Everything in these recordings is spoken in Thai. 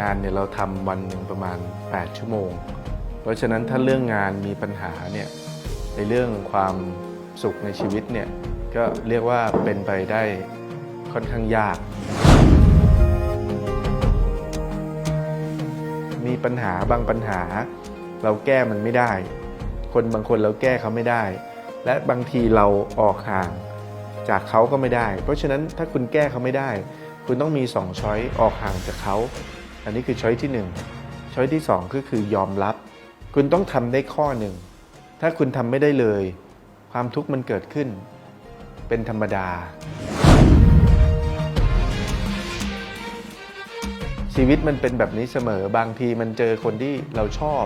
งานเนี่ยเราทำวันหนึ่งประมาณ 8 ชั่วโมง เพราะฉะนั้นถ้าเรื่องงานมีปัญหาเนี่ยในเรื่องความสุขในชีวิตเนี่ยก็เรียกว่าเป็นไปได้ค่อนข้างยาก มีปัญหาบางปัญหา เราแก้มันไม่ได้ คนบางคนเราแก้เขาไม่ได้ และบางทีเราออกห่างจากเขาก็ไม่ได้ เพราะฉะนั้นถ้าคุณแก้เขาไม่ได้ คุณต้องมี2ช้อยออกห่างจากเขา อันนี้คือช้อยที่1ช้อยที่2ก็คือยอมรับ คุณต้องทำได้ข้อหนึ่ง ถ้าคุณทำไม่ได้เลย ความทุกข์มันเกิดขึ้น เป็นธรรมดา ชีวิตมันเป็นแบบนี้เสมอ บางทีมันเจอคนที่เราชอบ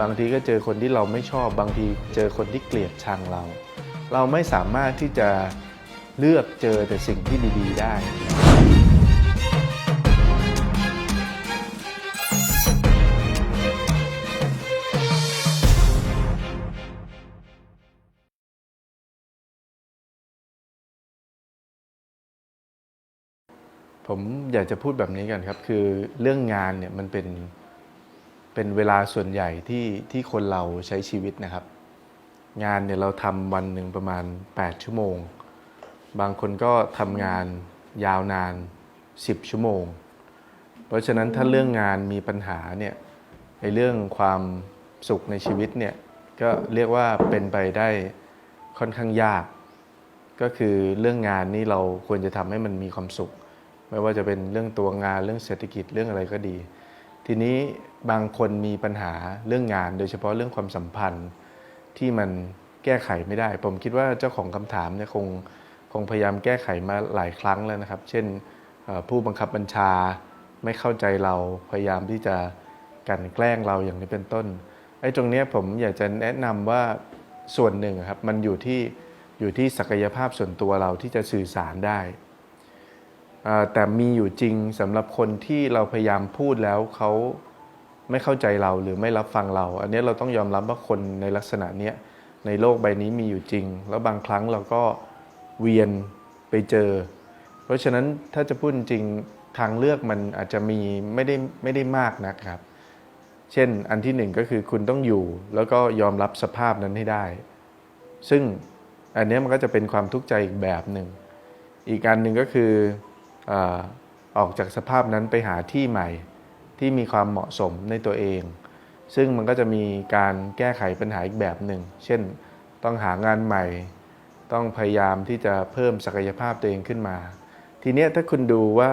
บางทีก็เจอคนที่เราไม่ชอบ บางทีเจอคนที่เกลียดชังเรา เราไม่สามารถที่จะเลือกเจอแต่สิ่งที่ดี ๆ ได้ ผมอยากจะพูดแบบนี้กันครับ คือเรื่องงานเนี่ยมันเป็นเป็นเวลาส่วนใหญ่ที่ที่คนเราใช้ชีวิตนะครับ งานเนี่ยเราทำวันหนึ่งประมาณ 8 ชั่วโมง บางคนก็ทำงานยาวนาน 10 ชั่วโมง เพราะฉะนั้นถ้าเรื่องงานมีปัญหาเนี่ยในเรื่องความสุขในชีวิตเนี่ยก็เรียกว่าเป็นไปได้ค่อนข้างยาก ก็คือเรื่องงานนี่เราควรจะทำให้มันมีความสุข ไม่ว่าจะเป็นเรื่องตัวงานเรื่องเศรษฐกิจเรื่องอะไรก็ดี ทีนี้บางคนมีปัญหาเรื่องงาน โดยเฉพาะเรื่องความสัมพันธ์ที่มันแก้ไขไม่ได้ ผมคิดว่าเจ้าของคำถามเนี่ยคงคงพยายามแก้ไขมาหลายครั้งแล้วนะครับ เช่นผู้บังคับบัญชาไม่เข้าใจเราพยายามที่จะกันแกล้งเราอย่างนี้เป็นต้นไอ้ตรงนี้ผมอยากจะแนะนำว่าส่วนหนึ่งครับมันอยู่ที่อยู่ที่ศักยภาพส่วนตัวเราที่จะสื่อสารได้ แต่มีอยู่จริงสำหรับคนที่เราพยายามพูดแล้วเขาไม่เข้าใจเราหรือไม่รับฟังเรา อันนี้เราต้องยอมรับว่าคนในลักษณะนี้ในโลกใบนี้มีอยู่จริง แล้วบางครั้งเราก็เวียนไปเจอ เพราะฉะนั้นถ้าจะพูดจริงทางเลือกมันอาจจะมีไม่ได้ไม่ได้มากนะครับ เช่นอันที่หนึ่งก็คือคุณต้องอยู่แล้วก็ยอมรับสภาพนั้นให้ได้ ซึ่งอันนี้มันก็จะเป็นความทุกข์ใจอีกแบบหนึ่ง อีกอันหนึ่งก็คือ ออกจากสภาพนั้นไปหาที่ใหม่ที่มีความเหมาะสมในตัวเอง ซึ่งมันก็จะมีการแก้ไขปัญหาอีกแบบหนึ่ง เช่น ต้องหางานใหม่ ต้องพยายามที่จะเพิ่มศักยภาพตัวเองขึ้นมา ทีเนี้ยถ้าคุณดูว่า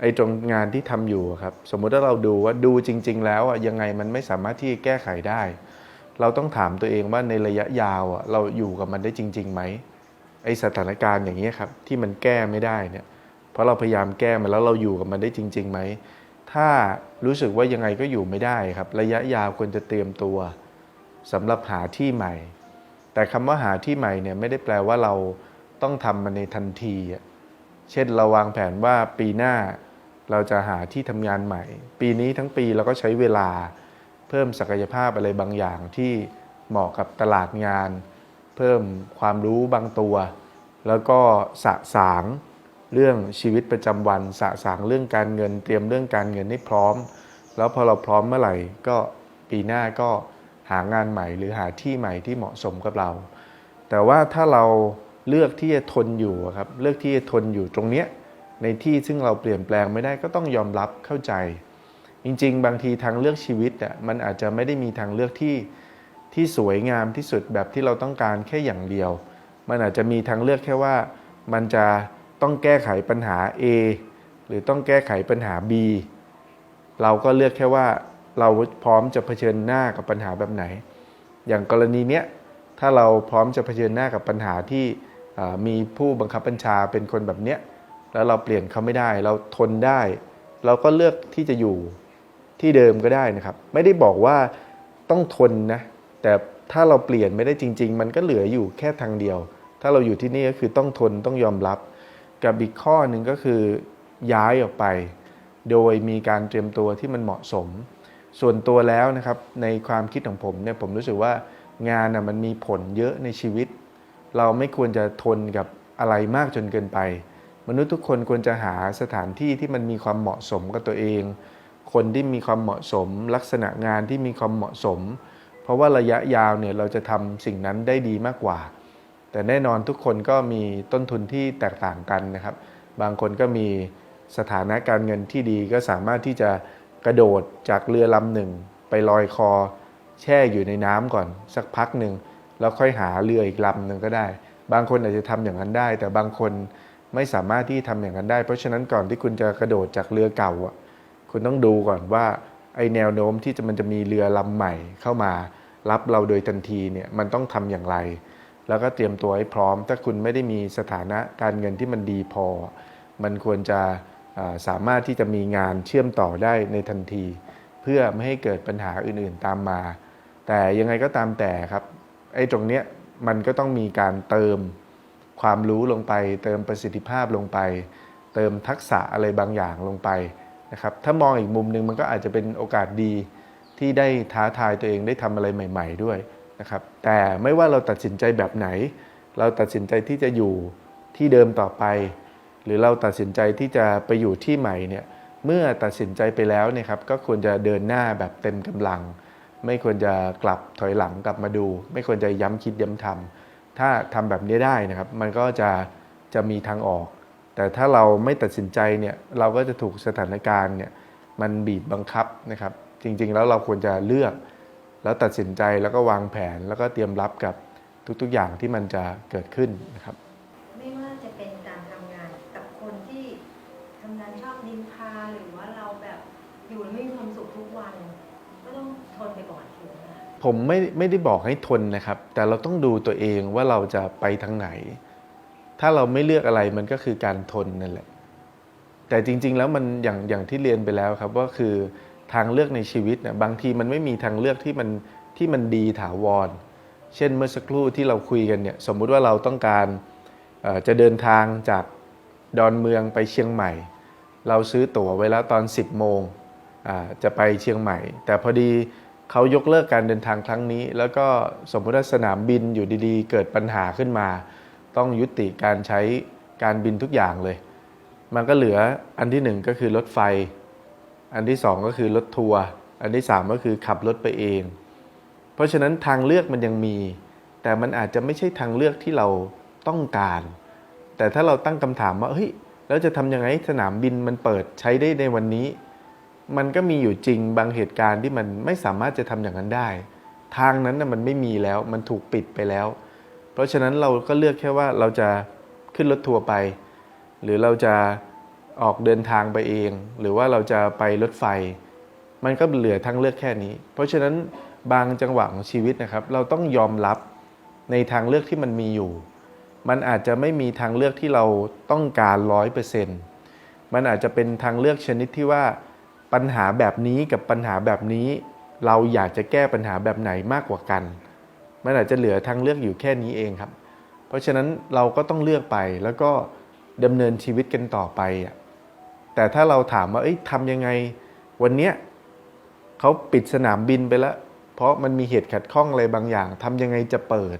ไอ้ตรงงานที่ทำอยู่ครับ สมมุติถ้าเราดูว่าดูจริง ๆ แล้วอะยังไงมันไม่สามารถที่จะแก้ไขได้ เราต้องถามตัวเองว่าในระยะยาวอะเราอยู่กับมันได้จริงๆไหมไอสถานการณ์อย่างนี้ยครับที่มันแก้ไม่ได้เนี่ย เพราะเราพยายามแก้มันแล้วเราอยู่กับมันได้จริงๆไหม ถ้ารู้สึกว่ายังไงก็อยู่ไม่ได้ครับ ระยะยาวควรจะเตรียมตัวสำหรับหาที่ใหม่ แต่คำว่าหาที่ใหม่เนี่ยไม่ได้แปลว่าเราต้องทำมันในทันที เช่นเราวางแผนว่าปีหน้าเราจะหาที่ทำงานใหม่ ปีนี้ทั้งปีเราก็ใช้เวลาเพิ่มศักยภาพอะไรบางอย่างที่เหมาะกับตลาดงาน เพิ่มความรู้บางตัว แล้วก็สะสาง เรื่องชีวิตประจำวันสะสางเรื่องการเงิน เตรียมเรื่องการเงินให้พร้อม แล้วพอเราพร้อมเมื่อไหร่ก็ปีหน้าก็หางานใหม่หรือหาที่ใหม่ที่เหมาะสมกับเรา แต่ว่าถ้าเราเลือกที่จะทนอยู่ครับเลือกที่จะทนอยู่ตรงเนี้ยในที่ซึ่งเราเปลี่ยนแปลงไม่ได้ก็ต้องยอมรับเข้าใจ จริง ๆ บางทีทางเลือกชีวิตอะมันอาจจะไม่ได้มีทางเลือกที่ที่สวยงามที่สุดแบบที่เราต้องการแค่อย่างเดียว มันอาจจะมีทางเลือกแค่ว่ามันจะ ต้องแก้ไขปัญหา A หรือต้องแก้ไขปัญหา B เราก็เลือกแค่ว่าเราพร้อมจะเผชิญหน้ากับปัญหาแบบไหน อย่างกรณีเนี้ยถ้าเราพร้อมจะเผชิญหน้ากับปัญหาที่มีผู้บังคับบัญชาเป็นคนแบบเนี้ยแล้วเราเปลี่ยนเขาไม่ได้ เราทนได้ เราก็เลือกที่จะอยู่ที่เดิมก็ได้นะครับ ไม่ได้บอกว่าต้องทนนะ แต่ถ้าเราเปลี่ยนไม่ได้จริง ๆ มันก็เหลืออยู่แค่ทางเดียว ถ้าเราอยู่ที่นี่ก็คือต้องทนต้องยอมรับ กับอีกข้อหนึ่งก็คือย้ายออกไป โดยมีการเตรียมตัวที่มันเหมาะสม ส่วนตัวแล้วนะครับในความคิดของผมเนี่ยผมรู้สึกว่างานนะมันมีผลเยอะในชีวิต เราไม่ควรจะทนกับอะไรมากจนเกินไป มนุษย์ทุกคนควรจะหาสถานที่ที่มันมีความเหมาะสมกับตัวเองคคนที่มีความเหมาะสม ลักษณะงานที่มีความเหมาะสม เพราะว่าระยะยาวเนี่ยเราจะทำสิ่งนั้นได้ดีมากกว่า แต่แน่นอนทุกคนก็มีต้นทุนที่แตกต่างกันนะครับ บางคนก็มีสถานะการเงินที่ดีก็สามารถที่จะกระโดดจากเรือลำหนึ่ง ไปลอยคอ แช่อยู่ในน้ำก่อน สักพักหนึ่งแล้วค่อยหาเรืออีกลำหนึ่งก็ได้ บางคนอาจจะทำอย่างนั้นได้ แต่บางคนไม่สามารถที่ทำอย่างนั้นได้ เพราะฉะนั้นก่อนที่คุณจะกระโดดจากเรือเก่าอะคุณต้องดูก่อนว่าไอแนวโน้มที่จะมันจะมีเรือลำใหม่เข้ามา รับเราโดยทันทีเนี่ยมันต้องทำอย่างไร แล้วก็เตรียมตัวให้พร้อม ถ้าคุณไม่ได้มีสถานะการเงินที่มันดีพอ มันควรจะสามารถที่จะมีงานเชื่อมต่อได้ในทันที เพื่อไม่ให้เกิดปัญหาอื่นๆตามมา แต่ยังไงก็ตามแต่ครับไอ้ตรงเนี้ยมันก็ต้องมีการเติมความรู้ลงไป เติมประสิทธิภาพลงไป เติมทักษะอะไรบางอย่างลงไปนะครับถ้ามองอีกมุมหนึ่งมันก็อาจจะเป็นโอกาสดีที่ได้ท้าทายตัวเองได้ทำอะไรใหม่ ๆ ด้วย นะครับแต่ไม่ว่าเราตัดสินใจแบบไหน เราตัดสินใจที่จะอยู่ที่เดิมต่อไป หรือเราตัดสินใจที่จะไปอยู่ที่ใหม่เนี่ยเมื่อตัดสินใจไปแล้วเนี่ยครับก็ควรจะเดินหน้าแบบเต็มกำลัง ไม่ควรจะกลับถอยหลังกลับมาดู ไม่ควรจะย้ำคิดย้ำทำถ้าทำแบบนี้ได้นะครับ มันก็จะจะมีทางออก แต่ถ้าเราไม่ตัดสินใจเนี่ยเราก็จะถูกสถานการณ์เนี่ยมันบีบบังคับนะครับ จริงๆแล้วเราควรจะเลือก แล้วตัดสินใจแล้วก็วางแผนแล้วก็เตรียมรับกับทุกๆอย่างที่มันจะเกิดขึ้นนะครับ ไม่ว่าจะเป็นการทำงานกับคนที่ทำงานชอบนินทาหรือว่าเราแบบอยู่แล้วไม่มีความสุขทุกวัน ก็ต้องทนไปก่อนถูกไหมคะผมไม่ไม่ได้บอกให้ทนนะครับ แต่เราต้องดูตัวเองว่าเราจะไปทางไหน ถ้าเราไม่เลือกอะไรมันก็คือการทนนั่นแหละ แต่จริง ๆ แล้วมันอย่างอย่างที่เรียนไปแล้วครับว่าคือ ทางเลือกในชีวิตนะบางทีมันไม่มีทางเลือกที่มันที่มันดีถาวร เช่นเมื่อสักครู่ที่เราคุยกันเนี่ยสมมุติว่าเราต้องการจะเดินทางจากดอนเมืองไปเชียงใหม่ เราซื้อตั๋วไว้แล้วตอน 10 โมงจะไปเชียงใหม่ แต่พอดีเขายกเลิกการเดินทางครั้งนี้ แล้วก็สมมติว่าสนามบินอยู่ดีๆ เกิดปัญหาขึ้นมา ต้องยุติการใช้การบินทุกอย่างเลย มันก็เหลืออันที่หนึ่งก็คือรถไฟ อันที่สองก็คือรถทัวร์อันที่สามก็คือขับรถไปเอง เพราะฉะนั้นทางเลือกมันยังมี แต่มันอาจจะไม่ใช่ทางเลือกที่เราต้องการ แต่ถ้าเราตั้งคำถามว่าเฮ้ยแล้วจะทำยังไงให้สนามบินมันเปิดใช้ได้ในวันนี้ มันก็มีอยู่จริงบางเหตุการณ์ที่มันไม่สามารถจะทำอย่างนั้นได้ ทางนั้นนะมันไม่มีแล้วมันถูกปิดไปแล้ว เพราะฉะนั้นเราก็เลือกแค่ว่าเราจะขึ้นรถทัวร์ไป หรือเราจะ ออกเดินทางไปเอง หรือว่าเราจะไปรถไฟ มันก็เหลือทางเลือกแค่นี้ เพราะฉะนั้นบางจังหวะของชีวิตนะครับ เราต้องยอมรับในทางเลือกที่มันมีอยู่ มันอาจจะไม่มีทางเลือกที่เราต้องการร้อยเปอร์เซ็นต์มันอาจจะเป็นทางเลือกชนิดที่ว่าปัญหาแบบนี้กับปัญหาแบบนี้ เราอยากจะแก้ปัญหาแบบไหนมากกว่ากัน มันอาจจะเหลือทางเลือกอยู่แค่นี้เองครับ เพราะฉะนั้นเราก็ต้องเลือกไปแล้วก็ดำเนินชีวิตกันต่อไปอะ แต่ถ้าเราถามว่าทำยังไงวันเนี้ยเขาปิดสนามบินไปแล้ว เพราะมันมีเหตุขัดข้องอะไรบางอย่างทำยังไงจะเปิด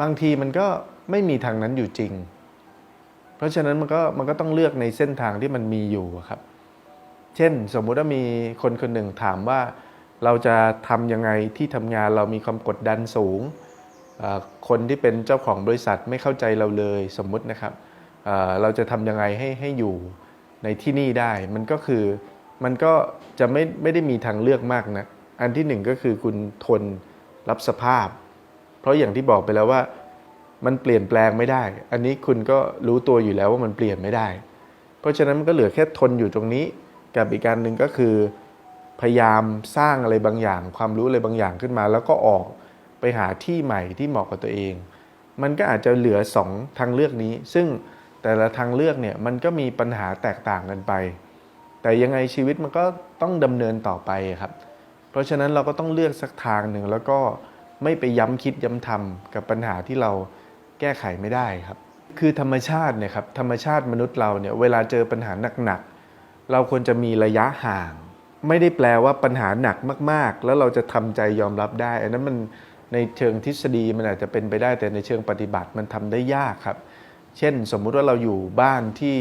บางทีมันก็ไม่มีทางนั้นอยู่จริง เพราะฉะนั้นมันก็มันก็ต้องเลือกในเส้นทางที่มันมีอยู่ครับ เช่นสมมุติว่ามีคนคนหนึ่งถามว่าเราจะทำยังไงที่ทำงานเรามีความกดดันสูง คนที่เป็นเจ้าของบริษัทไม่เข้าใจเราเลยสมมุตินะครับเอ่อเราจะทำยังไงให้ให้อยู่ ในที่นี่ได้ มันก็คือมันก็จะไม่ไม่ได้มีทางเลือกมากนะอันที่หนึ่งก็คือคุณทนรับสภาพ เพราะอย่างที่บอกไปแล้วว่ามันเปลี่ยนแปลงไม่ได้ อันนี้คุณก็รู้ตัวอยู่แล้วว่ามันเปลี่ยนไม่ได้ เพราะฉะนั้นมันก็เหลือแค่ทนอยู่ตรงนี้ กับอีกการหนึ่งก็คือ พยายามสร้างอะไรบางอย่าง ความรู้อะไรบางอย่างขึ้นมา แล้วก็ออกไปหาที่ใหม่ที่เหมาะกับตัวเอง มันก็อาจจะเหลือสองทางเลือกนี้ ซึ่ง แต่ละทางเลือกเนี่ยมันก็มีปัญหาแตกต่างกันไป แต่ยังไงชีวิตมันก็ต้องดำเนินต่อไปครับ เพราะฉะนั้นเราก็ต้องเลือกสักทางหนึ่งแล้วก็ไม่ไปย้ำคิดย้ำทำกับปัญหาที่เราแก้ไขไม่ได้ครับ คือธรรมชาติเนี่ยครับธรรมชาติมนุษย์เราเนี่ยเวลาเจอปัญหาหนักๆเราควรจะมีระยะห่าง ไม่ได้แปลว่าปัญหาหนักมากๆ แล้วเราจะทำใจยอมรับได้ อันนั้นมันในเชิงทฤษฎีมันอาจจะเป็นไปได้แต่ในเชิงปฏิบัติมันทำได้ยากครับ เช่น สมมุติว่าเราอยู่บ้านที่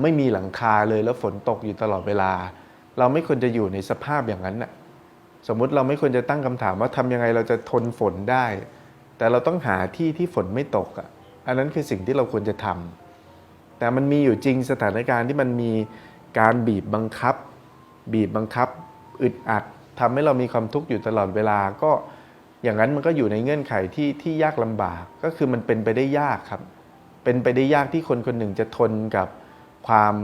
ไม่มีหลังคาเลยแล้วฝนตกอยู่ตลอดเวลา เราไม่ควรจะอยู่ในสภาพอย่างนั้นน่ะสมมุติเราไม่ควรจะตั้งคำถามว่าทำยังไงเราจะทนฝนได้ แต่เราต้องหาที่ที่ฝนไม่ตกอะอันนั้นคือสิ่งที่เราควรจะทำแต่มันมีอยู่จริงสถานการณ์ที่มันมีการบีบบังคับ บีบบังคับ อึดอัดทำให้เรามีความทุกข์อยู่ตลอดเวลาก็อย่างนั้นมันก็อยู่ในเงื่อนไขที่ที่ยากลำบากก็คือมันเป็นไปได้ยากครับ เป็นไปได้ยากที่คนคนหนึ่งจะทนกับความ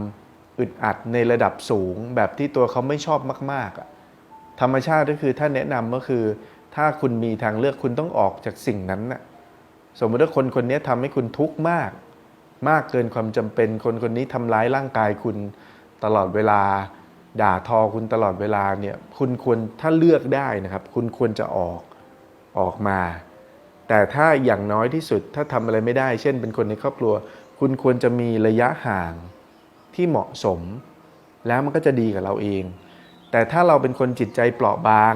อึดอัดในระดับสูง แบบที่ตัวเขาไม่ชอบมากๆอะธรรมชาติก็คือถ้าแนะนำก็คือ ถ้าคุณมีทางเลือกคุณต้องออกจากสิ่งนั้นน่ะสมมติว่าคนคนนี้ทำให้คุณทุกข์มาก มากเกินความจำเป็น คนคนนี้ทำร้ายร่างกายคุณตลอดเวลา ด่าทอคุณตลอดเวลาเนี่ยคุณควรถ้าเลือกได้นะครับ คุณควรจะออกออกมา แต่ถ้าอย่างน้อยที่สุดถ้าทำอะไรไม่ได้ เช่นเป็นคนในครอบครัว คุณควรจะมีระยะห่างที่เหมาะสม แล้วมันก็จะดีกับเราเอง แต่ถ้าเราเป็นคนจิตใจเปราะบาง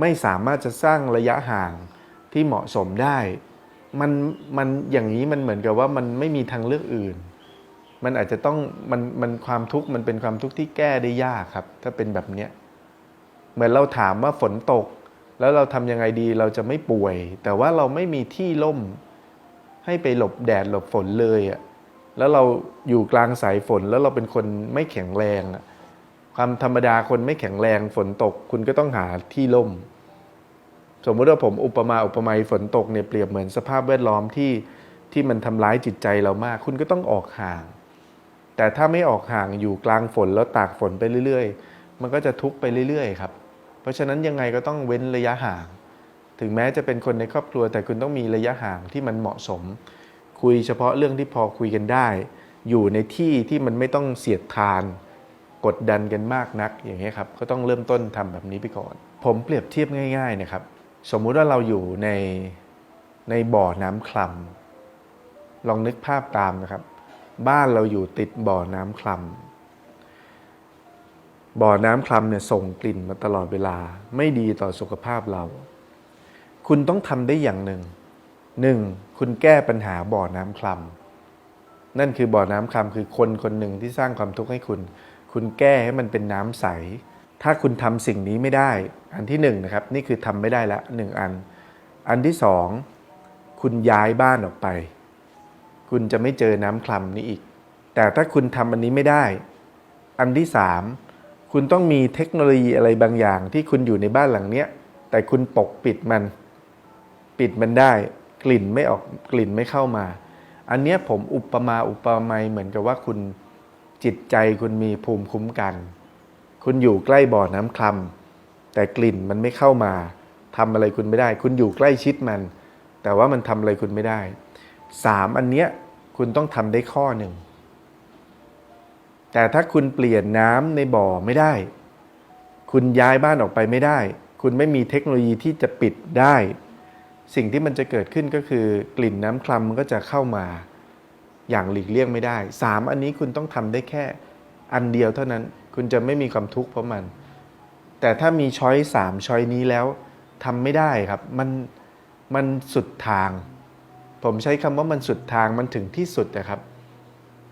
ไม่สามารถจะสร้างระยะห่างที่เหมาะสมได้มันมันอย่างนี้มันเหมือนกับว่ามันไม่มีทางเลือกอื่น มันอาจจะต้องมันมันความทุกข์มันเป็นความทุกข์ที่แก้ได้ยากครับ ถ้าเป็นแบบเนี้ยเหมือนเราถามว่าฝนตก แล้วเราทำยังไงดีเราจะไม่ป่วย แต่ว่าเราไม่มีที่ล่มให้ไปหลบแดดหลบฝนเลยอะแล้วเราอยู่กลางสายฝนแล้วเราเป็นคนไม่แข็งแรงอะความธรรมดาคนไม่แข็งแรงฝนตก คุณก็ต้องหาที่ล่ม สมมติว่าผมอุปมาอุปไมยฝนตกเนี่ยเปรียบเหมือนสภาพแวดล้อมที่ที่มันทำร้ายจิตใจเรามาก คุณก็ต้องออกห่าง แต่ถ้าไม่ออกห่างอยู่กลางฝนแล้วตากฝนไปเรื่อย ๆ มันก็จะทุกข์ไปเรื่อย ๆ ครับ เพราะฉะนั้นยังไงก็ต้องเว้นระยะห่าง ถึงแม้จะเป็นคนในครอบครัว แต่คุณต้องมีระยะห่างที่มันเหมาะสม คุยเฉพาะเรื่องที่พอคุยกันได้ อยู่ในที่ที่มันไม่ต้องเสียดทาน กดดันกันมากนักอย่างเงี้ครับก็ต้องเริ่มต้นทำแบบนี้ไปก่อน ผมเปรียบเทียบง่ายๆนะครับสมมุติว่าเราอยู่ในในบ่อน้ำคลำลองนึกภาพตามนะครับ บ้านเราอยู่ติดบ่อน้ำคลำ บ่อน้ำคลำเนี่ยส่งกลิ่นมาตลอดเวลา ไม่ดีต่อสุขภาพเรา คุณต้องทำได้อย่างหนึ่งหนึ่งคุณแก้ปัญหาบ่อน้ำคลำนั่นคือบ่อน้ำคลำคือคนคนหนึ่งที่สร้างความทุกข์ให้คุณ คุณแก้ให้มันเป็นน้ำใส ถ้าคุณทำสิ่งนี้ไม่ได้ อันที่หนึ่งนะครับ นี่คือทำไม่ได้ละหนึ่งอัน อันที่สองคุณย้ายบ้านออกไป คุณจะไม่เจอน้ำคลำนี้อีก แต่ถ้าคุณทำอันนี้ไม่ได้ อันที่สาม คุณต้องมีเทคโนโลยีอะไรบางอย่าง ที่คุณอยู่ในบ้านหลังเนี้ย แต่คุณปกปิดมัน ปิดมันได้ กลิ่นไม่ออกกลิ่นไม่เข้ามา อันเนี้ยผมอุปมาอุปไมยเหมือนกับว่าคุณจิตใจคุณมีภูมิคุ้มกัน คุณอยู่ใกล้บ่อน้ำคลำแต่กลิ่นมันไม่เข้ามาทำอะไรคุณไม่ได้ คุณอยู่ใกล้ชิดมัน แต่ว่ามันทำอะไรคุณไม่ได้สามอันเนี้ยคุณต้องทำได้ข้อหนึ่ง แต่ถ้าคุณเปลี่ยนน้ำในบ่อไม่ได้ คุณย้ายบ้านออกไปไม่ได้ คุณไม่มีเทคโนโลยีที่จะปิดได้ สิ่งที่มันจะเกิดขึ้นก็คือกลิ่นน้ำคลำมันก็จะเข้ามาอย่างหลีกเลี่ยงไม่ได้สามอันนี้คุณต้องทำได้แค่อันเดียวเท่านั้น คุณจะไม่มีความทุกข์เพราะมัน แต่ถ้ามีช้อยสามช้อยนี้แล้วทำไม่ได้ครับ มันมันสุดทาง ผมใช้คำว่ามันสุดทางมันถึงที่สุดนะครับ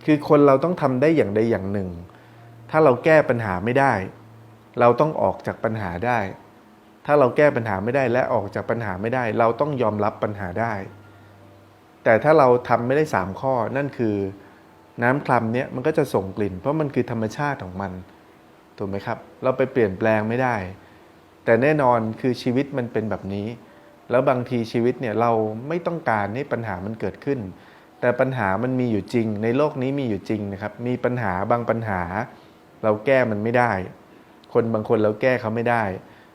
คือคนเราต้องทำได้อย่างใดอย่างหนึ่ง ถ้าเราแก้ปัญหาไม่ได้ เราต้องออกจากปัญหาได้ ถ้าเราแก้ปัญหาไม่ได้และออกจากปัญหาไม่ได้ เราต้องยอมรับปัญหาได้ แต่ถ้าเราทำไม่ได้สามข้อนั่นคือน้ำคลำเนี้ยมันก็จะส่งกลิ่น เพราะมันคือธรรมชาติของมันถูกไหมครับ เราไปเปลี่ยนแปลงไม่ได้ แต่แน่นอนคือชีวิตมันเป็นแบบนี้ แล้วบางทีชีวิตเนี่ยเราไม่ต้องการให้ปัญหามันเกิดขึ้น แต่ปัญหามันมีอยู่จริง ในโลกนี้มีอยู่จริงนะครับ มีปัญหาบางปัญหา เราแก้มันไม่ได้ คนบางคนเราแก้เขาไม่ได้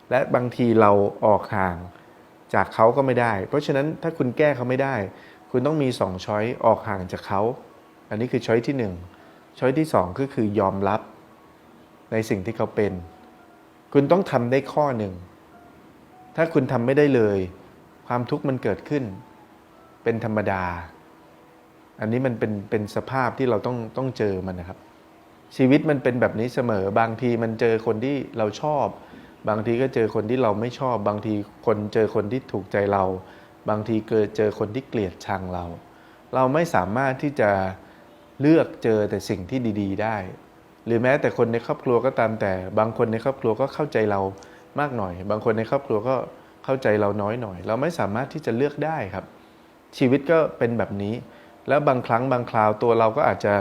และบางทีเราออกห่างจากเขาก็ไม่ได้ เพราะฉะนั้นถ้าคุณแก้เขาไม่ได้ คุณต้องมีสองช้อยออกห่างจากเขา อันนี้คือช้อยที่หนึ่งช้อยที่สองก็คือยอมรับในสิ่งที่เขาเป็น คุณต้องทำได้ข้อหนึ่ง ถ้าคุณทำไม่ได้เลย ความทุกข์มันเกิดขึ้น เป็นธรรมดา อันนี้มันเป็นเป็นสภาพที่เราต้องต้องเจอมันนะครับ ชีวิตมันเป็นแบบนี้เสมอบางทีมันเจอคนที่เราชอบ บางทีก็เจอคนที่เราไม่ชอบ บางทีคนเจอคนที่ถูกใจเรา บางทีเกิดเจอคนที่เกลียดชังเรา เราไม่สามารถที่จะเลือกเจอแต่สิ่งที่ดี ๆ ได้ หรือแม้แต่คนในครอบครัวก็ตามแต่ บางคนในครอบครัวก็เข้าใจเรามากหน่อย บางคนในครอบครัวก็เข้าใจเราน้อยหน่อย เราไม่สามารถที่จะเลือกได้ครับ ชีวิตก็เป็นแบบนี้ แล้วบางครั้งบางคราวตัวเราก็อาจจะ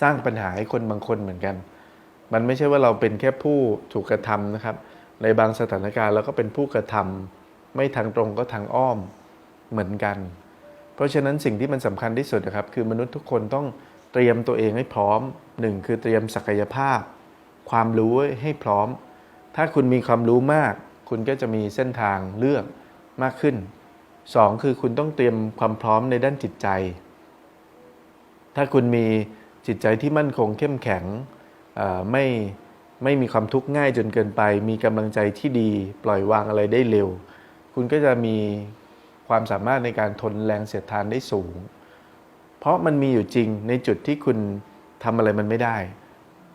สร้างปัญหาให้คนบางคนเหมือนกัน มันไม่ใช่ว่าเราเป็นแค่ผู้ถูกกระทำนะครับ ในบางสถานการณ์เราก็เป็นผู้กระทำไม่ทางตรงก็ทางอ้อมเหมือนกัน เพราะฉะนั้นสิ่งที่มันสำคัญที่สุดนะครับ คือมนุษย์ทุกคนต้องเตรียมตัวเองให้พร้อมหนึ่งคือเตรียมศักยภาพ ความรู้ให้พร้อม ถ้าคุณมีความรู้มาก คุณก็จะมีเส้นทางเลือกมากขึ้น สองคือคุณต้องเตรียมความพร้อมในด้านจิตใจ ถ้าคุณมีจิตใจที่มั่นคงเข้มแข็งไม่ไม่มีความทุกข์ง่ายจนเกินไป มีกำลังใจที่ดีปล่อยวางอะไรได้เร็ว คุณก็จะมีความสามารถในการทนแรงเสียดทานได้สูง เพราะมันมีอยู่จริงในจุดที่คุณทำอะไรมันไม่ได้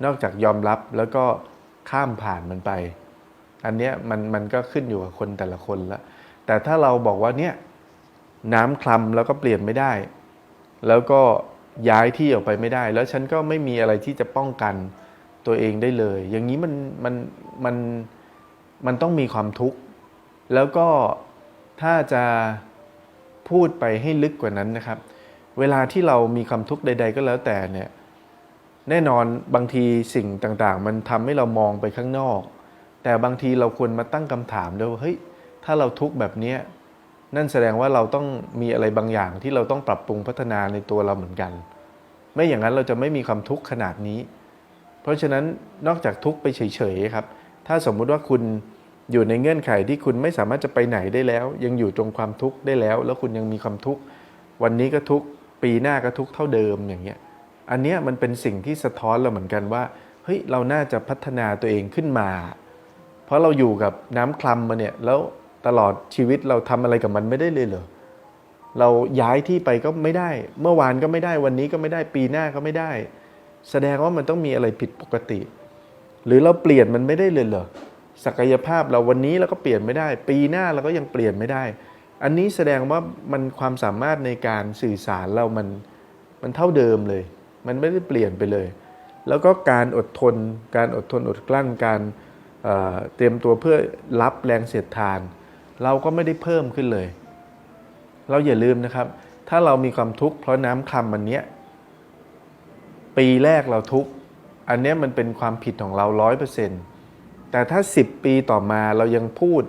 นอกจากยอมรับแล้วก็ข้ามผ่านมันไป อันเนี้ยมันมันก็ขึ้นอยู่กับคนแต่ละคนละ แต่ถ้าเราบอกว่าเนี่ยน้ำคลำแล้วก็เปลี่ยนไม่ได้ แล้วก็ย้ายที่ออกไปไม่ได้ แล้วฉันก็ไม่มีอะไรที่จะป้องกันตัวเองได้เลย อย่างนี้มันมันมันมันต้องมีความทุกข์ แล้วก็ถ้าจะพูดไปให้ลึกกว่านั้นนะครับ เวลาที่เรามีความทุกข์ใด ๆ ก็แล้วแต่เนี่ยแน่นอนบางทีสิ่งต่างๆ มันทำให้เรามองไปข้างนอก แต่บางทีเราควรมาตั้งคำถามด้วยว่าเฮ้ย ถ้าเราทุกข์แบบนี้นั่นแสดงว่าเราต้องมีอะไรบางอย่างที่เราต้องปรับปรุงพัฒนาในตัวเราเหมือนกัน ไม่อย่างนั้นเราจะไม่มีความทุกข์ขนาดนี้ เพราะฉะนั้นนอกจากทุกข์ไปเฉยๆครับ ถ้าสมมุติว่าคุณอยู่ในเงื่อนไขที่คุณไม่สามารถจะไปไหนได้แล้ว ยังอยู่ตรงความทุกข์ได้แล้ว แล้วคุณยังมีความทุกข์วันนี้ก็ทุกข์ปีหน้าก็ทุกข์เท่าเดิมอย่างเงี้ยอันเนี้ยมันเป็นสิ่งที่สะท้อนเราเหมือนกันว่าเฮ้ยเราน่าจะพัฒนาตัวเองขึ้นมา เพราะเราอยู่กับน้ำคลำมาเนี่ยแล้ว ตลอดชีวิตเราทำอะไรกับมันไม่ได้เลยเหรอเราย้ายที่ไปก็ไม่ได้ เมื่อวานก็ไม่ได้วันนี้ก็ไม่ได้ปีหน้าก็ไม่ได้ แสดงว่ามันต้องมีอะไรผิดปกติ หรือเราเปลี่ยนมันไม่ได้เลยเหรอศักยภาพเราวันนี้เราก็เปลี่ยนไม่ได้ ปีหน้าเราก็ยังเปลี่ยนไม่ได้ อันนี้แสดงว่ามันความสามารถในการสื่อสารเรามันมันเท่าเดิมเลย มันไม่ได้เปลี่ยนไปเลย แล้วก็การอดทน การอดทนอดกลั้นการเเตรียมตัวเพื่อรับแรงเสียดทาน เราก็ไม่ได้เพิ่มขึ้นเลย เราอย่าลืมนะครับ ถ้าเรามีความทุกข์เพราะน้ำคลำมันเนี้ยปีแรกเราทุกข์อันเนี้ยมันเป็นความผิดของเราร้อยเปอร์เซ็นต์แต่ถ้า 10 ปีต่อมาเรายังพูด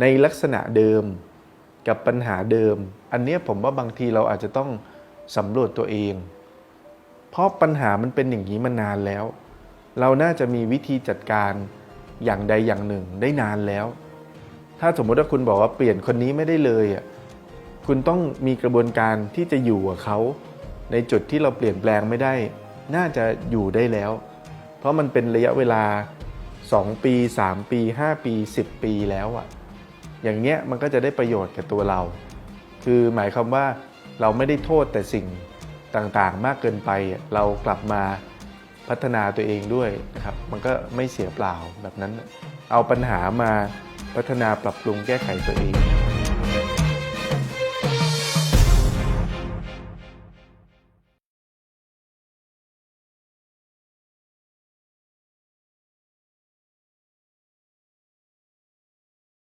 ในลักษณะเดิมกับปัญหาเดิม อันเนี้ยผมว่าบางทีเราอาจจะต้องสำรวจตัวเอง เพราะปัญหามันเป็นอย่างนี้มานานแล้ว เราน่าจะมีวิธีจัดการอย่างใดอย่างหนึ่งได้นานแล้ว ถ้าสมมติว่าคุณบอกว่าเปลี่ยนคนนี้ไม่ได้เลยอะคุณต้องมีกระบวนการที่จะอยู่กับเขาในจุดที่เราเปลี่ยนแปลงไม่ได้ น่าจะอยู่ได้แล้ว เพราะมันเป็นระยะเวลา 2 ปี 3 ปี 5 ปี 10 ปีแล้วอะอย่างเงี้ยมันก็จะได้ประโยชน์กับตัวเรา คือหมายความว่าเราไม่ได้โทษแต่สิ่งต่างๆ มากเกินไป เรากลับมาพัฒนาตัวเองด้วยนะครับ มันก็ไม่เสียเปล่าแบบนั้น เอาปัญหามา พัฒนาปรับปรุงแก้ไขตัวเอง